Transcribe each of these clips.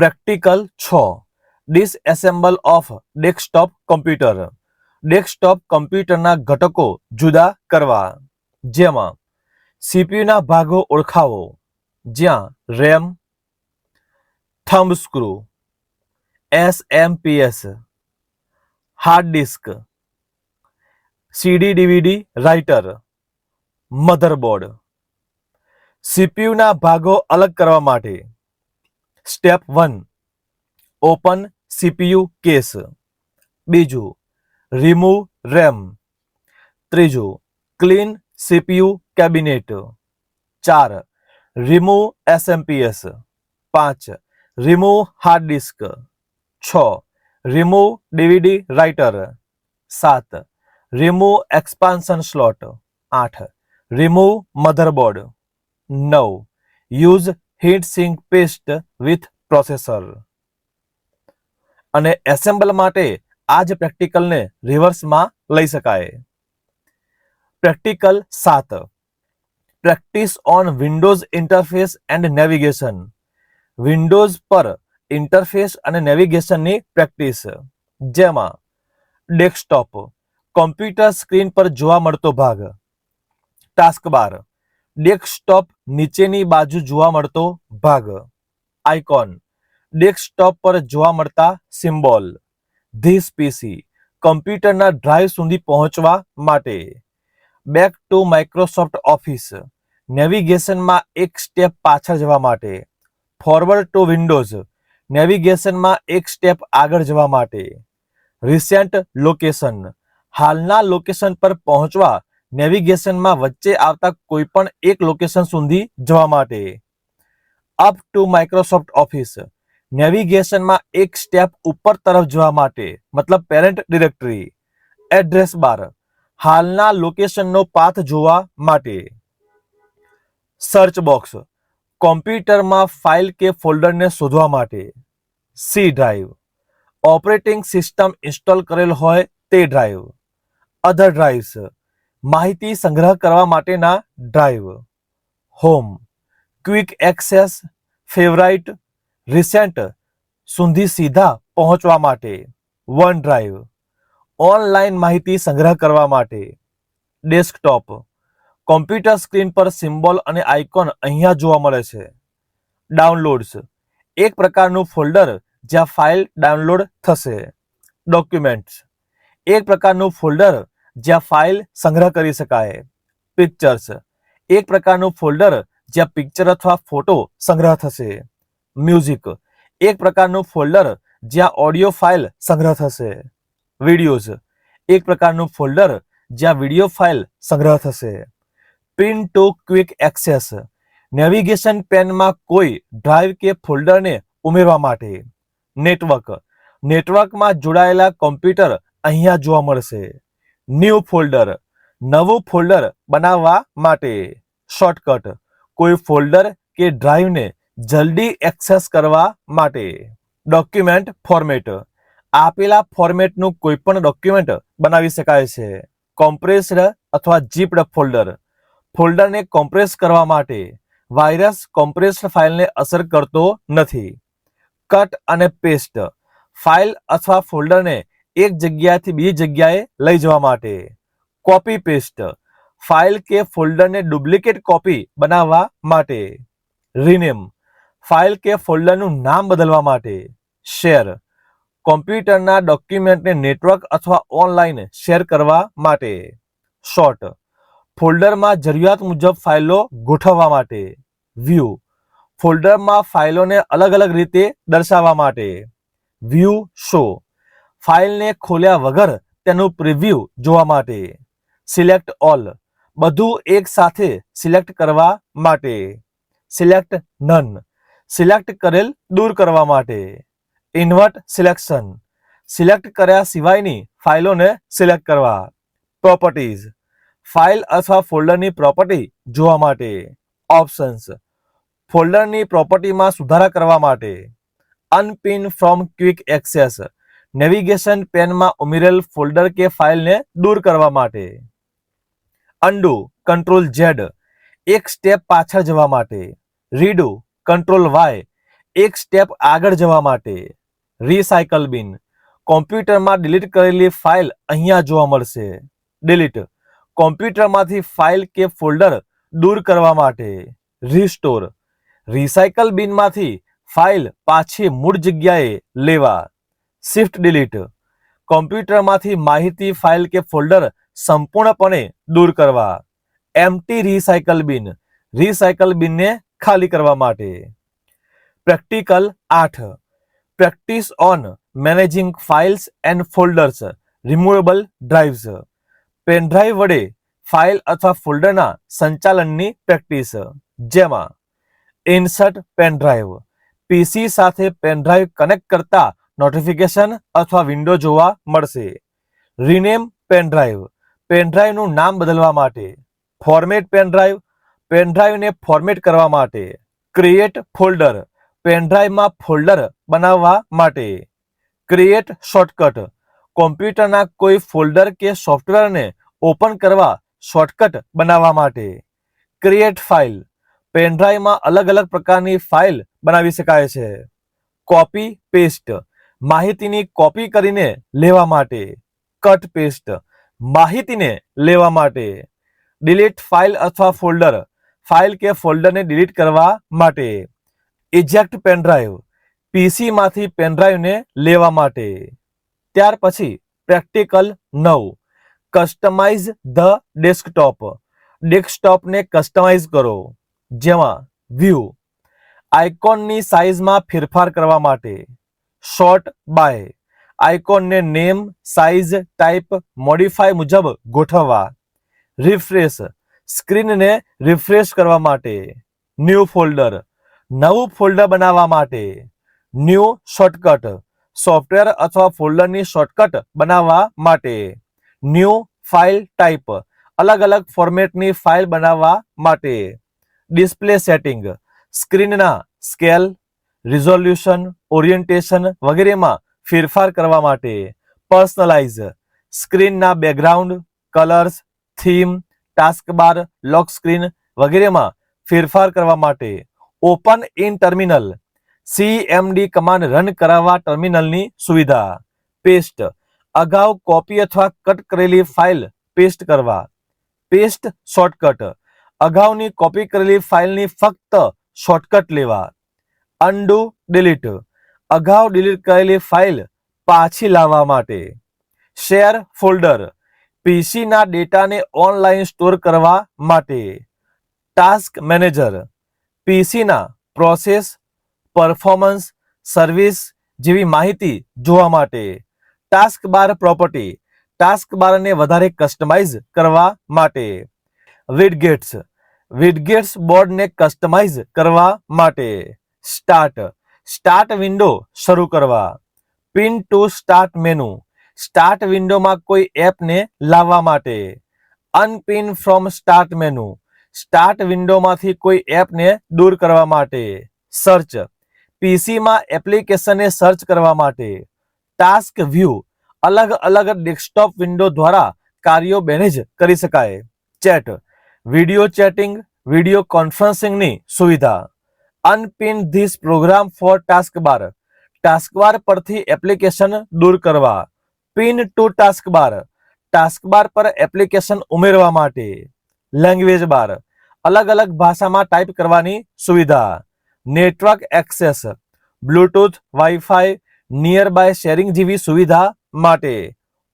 Practical છ disassemble of desktop computer desktop કમ્પ્યુટરના ઘટકો જુદા કરવા। જેમાં સીપીયુના ભાગો ઓળખાવો। જ્યાં RAM thumb screw SMPS hard disk CD DVD writer motherboard સીપીયુના ભાગો અલગ કરવા માટે step one open CPU case બીજું રિમૂવ રેમ ત્રીજું ક્લીન સીપીયુ કેબિનેટ ચાર રિમૂવ એસએમપીએસ પાંચ રિમૂવ હાર્ડ ડિસ્ક છ રિમૂવ ડીવીડી રાઇટર સાત રિમૂવ એક્સપાન્શન સ્લોટ આઠ રિમૂવ મધરબોર્ડ નવ use heat sink paste with processor અને એસેમ્બલ માટે આ જ પ્રેક્ટિકલને રિવર્સમાં લઈ શકાય. પ્રેક્ટિકલ સાત. Practice on Windows interface and navigation Windows પર ઇન્ટરફેસ અને નેવિગેશનની પ્રેક્ટિસ જેમાં ડેસ્કટોપ કોમ્પ્યુટર સ્ક્રીન પર જોવા મળતો ભાગ. ટાસ્કબાર ડેસ્કટોપ નીચેની બાજુ જોવા મળતો ભાગ. આઇકોન. ડેસ્કટોપ પર જોવા મળતા સિમ્બોલ. ધીસ પીસી કમ્પ્યુટરના ડ્રાઈવ સુધી પહોંચવા માટે. Back to Microsoft Office. નેવિગેશનમાં એક સ્ટેપ પાછળ જવા માટે. Forward to Windows. નેવિગેશનમાં એક સ્ટેપ આગળ જવા માટે. Recent location. હાલના લોકેશન પર પહોંચવા નેવિગેશનમાં વચ્ચે આવતા કોઈપણ એક લોકેશન સુધી જવા માટે. અપ ટુ માઇક્રોસોફ્ટ ઓફિસ નેવિગેશનમાં એક સ્ટેપ ઉપર તરફ જવા માટે. મતલબ પેરેન્ટ ડિરેક્ટરી એડ્રેસ બાર હાલના લોકેશનનો પાથ જોવા માટે. સર્ચ બોક્સ કોમ્પ્યુટરમાં ફાઇલ કે ફોલ્ડરને શોધવા માટે. C drive operating system install કરેલ હોય તે ડ્રાઈવ અધર ડ્રાઈવ્સ માહિતી સંગ્રહ કરવા માટેના drive home quick access favourite recent સુધી સીધા પહોંચવા માટે. વન ડ્રાઈવ ઓનલાઈન માહિતી સંગ્રહ કરવા માટે. ડેસ્કટોપ કોમ્પ્યુટર સ્ક્રીન પર સિમ્બોલ અને આઇકોન અહીંયા જોવા મળે છે. ડાઉનલોડ્સ એક પ્રકારનું ફોલ્ડર જ્યાં ફાઇલ ડાઉનલોડ થશે. ડોક્યુમેન્ટ્સ એક પ્રકારનું ફોલ્ડર જ્યાં ફાઇલ સંગ્રહ કરી શકાય. પિક્ચર્સ એક પ્રકારનું ફોલ્ડર જ્યાં પિક્ચર અથવા ફોટો સંગ્રહ થશે. મ્યુઝિક એક પ્રકારનું ફોલ્ડર જ્યાં ઓડિયો ફાઇલ સંગ્રહ થશે. વિડીયોઝ એક પ્રકારનું ફોલ્ડર જ્યાં વીડિયો ફાઇલ સંગ્રહ થશે. Pin to quick access navigation પેનમાં કોઈ ડ્રાઈવ કે ફોલ્ડરને ઉમેરવા માટે. નેટવર્ક નેટવર્કમાં જોડાયેલા કોમ્પ્યુટર અહીંયા જોવા મળશે. ન્યૂ ફોલ્ડર, નવું ફોલ્ડર બનાવવા માટે. શોર્ટકટ, કોઈ ફોલ્ડર કે ડ્રાઈવને જલ્દી એક્સેસ કરવા માટે. ડોક્યુમેન્ટ ફોર્મેટ, આપેલા ફોર્મેટનું કોઈપણ ડોક્યુમેન્ટ બનાવી શકાય છે. કોમ્પ્રેસ્ડ અથવા જીપ્ડ ફોલ્ડર, ફોલ્ડરને કોમ્પ્રેસ કરવા માટે વાયરસ કોમ્પ્રેસ્ડ ફાઇલને અસર કરતો નથી. કટ અને પેસ્ટ, ફાઇલ અથવા ફોલ્ડરને એક જગ્યાથી બીજી જગ્યાએ લઈ જવા માટે. કોપી પેસ્ટ ફાઇલ કે ફોલ્ડરને ડુપ્લિકેટ કોપી બનાવવા માટે. રિનેમ ફાઇલ કે ફોલ્ડરનું નામ બદલવા માટે. શેર કોમ્પ્યુટરના ડોક્યુમેન્ટને નેટવર્ક અથવા ઓનલાઈન શેર કરવા માટે. શોર્ટ ફોલ્ડરમાં જરૂરિયાત મુજબ ફાઇલો ગોઠવવા માટે. વ્યૂ ફોલ્ડરમાં ફાઇલોને અલગ અલગ રીતે દર્શાવવા માટે. વ્યૂ શો ફાઇલને ખોલ્યા વગર તેનું પ્રિવ્યૂ જોવા માટે. Select all. બધું એક સાથે સિલેક્ટ કરવા માટે. Select none. સિલેક્ટ કરેલ દૂર કરવા માટે. Invert selection. સિલેક્ટ કર્યા સિવાયની ફાઇલોને સિલેક્ટ કરવા. પ્રોપર્ટીઝ. ફાઇલ અથવા ફોલ્ડરની પ્રોપર્ટી જોવા માટે. ઓપ્શન્સ. ફોલ્ડરની પ્રોપર્ટીમાં સુધારા કરવા માટે. Unpin from quick access. Navigation પેનમાં ઉમેરેલ ફોલ્ડર કે ફાઇલને દૂર કરવા માટે. અન્ડુ કંટ્રોલ ઝેડ એક સ્ટેપ પાછળ જવા માટે. રીડુ કંટ્રોલ વાય એક સ્ટેપ આગળ જવા માટે. રિસાયકલ બિન કોમ્પ્યુટરમાં ડિલીટ કરેલી ફાઇલ અહીંયા જોવા મળશે. ડિલીટ કોમ્પ્યુટરમાંથી ફાઇલ કે ફોલ્ડર દૂર કરવા માટે. રિસ્ટોર રિસાયકલ બિનમાંથી ફાઇલ પાછી મૂળ જગ્યાએ લેવા. શિફ્ટ ડિલીટ કોમ્પ્યુટરમાંથી માહિતી ફાઇલ કે ફોલ્ડર સંપૂર્ણપણે દૂર કરવા. એમટી રિસાયકલ બિન રિસાયકલ બિનને ખાલી કરવા માટે. પ્રેક્ટિકલ આઠ. Practice on managing files and folders removable drives pen drive વડે ફાઇલ અથવા ફોલ્ડરના સંચાલનની પ્રેક્ટિસ જેમાં ઇન્સર્ટ પેનડ્રાઈવ પીસી સાથે પેનડ્રાઈવ કનેક્ટ કરતા નોટિફિકેશન અથવા વિન્ડો જોવા મળશે. રિનેમ પેનડ્રાઈવ પેનડ્રાઈવનું નામ બદલવા માટે ફોર્મેટ પેનડ્રાઈવ પેનડ્રાઈવને ફોર્મેટ કરવા માટે ક્રિએટ ફોલ્ડર પેનડ્રાઈવમાં ફોલ્ડર બનાવવા માટે ક્રિએટ શોર્ટકટ કોમ્પ્યુટરના કોઈ ફોલ્ડર કે સોફ્ટવેરને ઓપન કરવા શોર્ટકટ બનાવવા માટે ક્રિએટ ફાઇલ પેનડ્રાઈવમાં અલગ અલગ પ્રકારની ફાઇલ બનાવી શકાય છે. કોપી પેસ્ટ માહિતીની કોપી કરીને લેવા માટે. કટ પેસ્ટ માહિતીને લેવા માટે. ડિલીટ ફાઇલ અથવા ફોલ્ડર ફાઇલ કે ફોલ્ડરને ડિલીટ કરવા માટે. ઇજેક્ટ પેનડ્રાઈવ પીસીમાંથી પેનડ્રાઈવને લેવા માટે. ત્યાર પછી પ્રેક્ટિકલ નવ. કસ્ટમાઇઝ ધ ડેસ્કટોપ ડેસ્કટોપને કસ્ટમાઇઝ કરો. જેમાં વ્યૂ આઇકોનની સાઇઝમાં ફેરફાર કરવા માટે. શોર્ટ બાય આઇકોનને નેમ સાઇઝ ટાઈપ મોડિફાય મુજબ ગોઠવવા. રિફ્રેશ સ્ક્રીનને રિફ્રેશ કરવા માટે. ન્યૂ ફોલ્ડર નવું ફોલ્ડર બનાવવા માટે. ન્યૂ શોર્ટકટ સોફ્ટવેર અથવા ફોલ્ડરની શોર્ટકટ બનાવવા માટે. ન્યૂ ફાઇલ ટાઈપ અલગ અલગ ફોર્મેટની ફાઇલ બનાવવા માટે. ડિસ્પ્લે સેટિંગ સ્ક્રીનના સ્કેલ રિઝોલ્યુશન ઓરિએન્ટેશન વગેરેમાં ફેરફાર કરવા માટે personalise સ્ક્રીનના background colours theme taskbar lock screen વગેરેમાં ફેરફાર કરવા માટે open in terminal CMD command run કરાવવા ટર્મિનલની સુવિધા પેસ્ટ અગાઉ કોપી અથવા કટ કરેલી ફાઇલ પેસ્ટ કરવા પેસ્ટ શોર્ટકટ અગાઉની કોપી કરેલી ફાઇલની ફક્ત શોર્ટકટ લેવા અનડુ ડિલીટ. અગાઉ ડિલીટ કરેલી ફાઇલ પાછી લાવવા માટે. Share folder. પીસીના ડેટાને ઓનલાઈન સ્ટોર કરવા માટે. Task manager. પીસીના process, performance, service જેવી માહિતી જોવા માટે. ટાસ્ક બાર પ્રોપર્ટી. ટાસ્ક બારને વધારે કસ્ટમાઇઝ કરવા માટે. વિડગેટ્સ. વિડગેટ્સ બોર્ડને કસ્ટમાઇઝ કરવા માટે. સ્ટાર્ટ. સ્ટાર્ટ વિન્ડો શરૂ કરવા. Pin to start menu. Start વિન્ડોમાં કોઈ એપને લાવવા માટે. Unpin from start menu. Start વિન્ડોમાંથી કોઈ એપને દૂર કરવા માટે. સર્ચ. પીસીમાં એપ્લિકેશનને સર્ચ કરવા માટે. Task view. અલગ અલગ ડેસ્કટોપ વિન્ડો દ્વારા કાર્યો મેનેજ કરી શકાય. ચેટ. વિડિયો ચેટિંગ, વીડિયો કોન્ફરન્સિંગની સુવિધા. Unpin this program for taskbar taskbar પરથી એપ્લિકેશન દૂર કરવા. પિન ટુ ટાસ્કબાર ટાસ્કબાર પર એપ્લિકેશન ઉમેરવા માટે. લેંગ્વેજ બાર અલગ અલગ ભાષામાં ટાઈપ કરવાની સુવિધા. Network access Bluetooth WiFi nearby sharing જેવી સુવિધા માટે.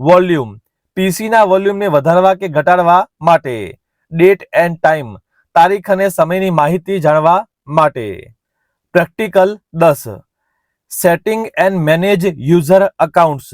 વોલ્યુમ પીસીના વોલ્યુમને વધારવા કે ઘટાડવા માટે. ડેટ એન્ડ ટાઈમ તારીખ અને સમયની માહિતી જાણવા માટે. પ્રેક્ટિકલ દસ. Setting and manage user accounts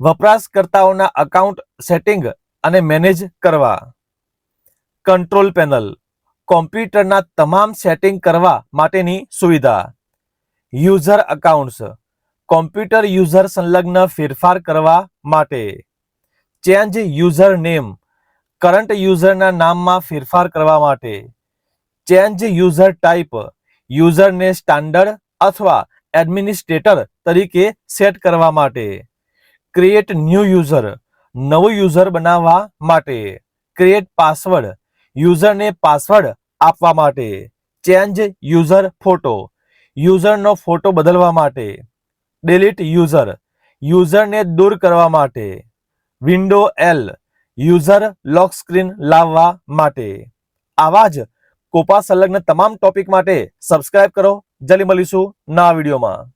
વપરાશકર્તાઓના account setting અને મેનેજ કરવા. કંટ્રોલ પેનલ કોમ્પ્યુટરના તમામ સેટિંગ કરવા માટેની સુવિધા. યુઝર અકાઉન્ટ્સ કોમ્પ્યુટર યુઝર સંલગ્ન ફેરફાર કરવા માટે. ચેન્જ યુઝર નેમ કરંટ યુઝરના નામમાં ફેરફાર કરવા માટે. ચેન્જ યુઝર ટાઈપ યુઝરને સ્ટાન્ડર્ડ અથવા એડમિનિસ્ટ્રેટર તરીકે સેટ કરવા માટે. ક્રિએટ ન્યૂ યુઝર નવું યુઝર બનાવવા માટે. ક્રિએટ પાસવર્ડ યુઝરને પાસવર્ડ આપવા માટે. ચેન્જ યુઝર ફોટો યુઝરનો ફોટો બદલવા માટે. ડિલીટ યુઝર યુઝરને દૂર કરવા માટે. Window L user lock screen લાવવા માટે. આવા જ કોપા સંલગ્ન તમામ ટોપિક માટે સબસ્ક્રાઇબ કરો. જલ્દી મળીશું નવા વિડીયોમાં.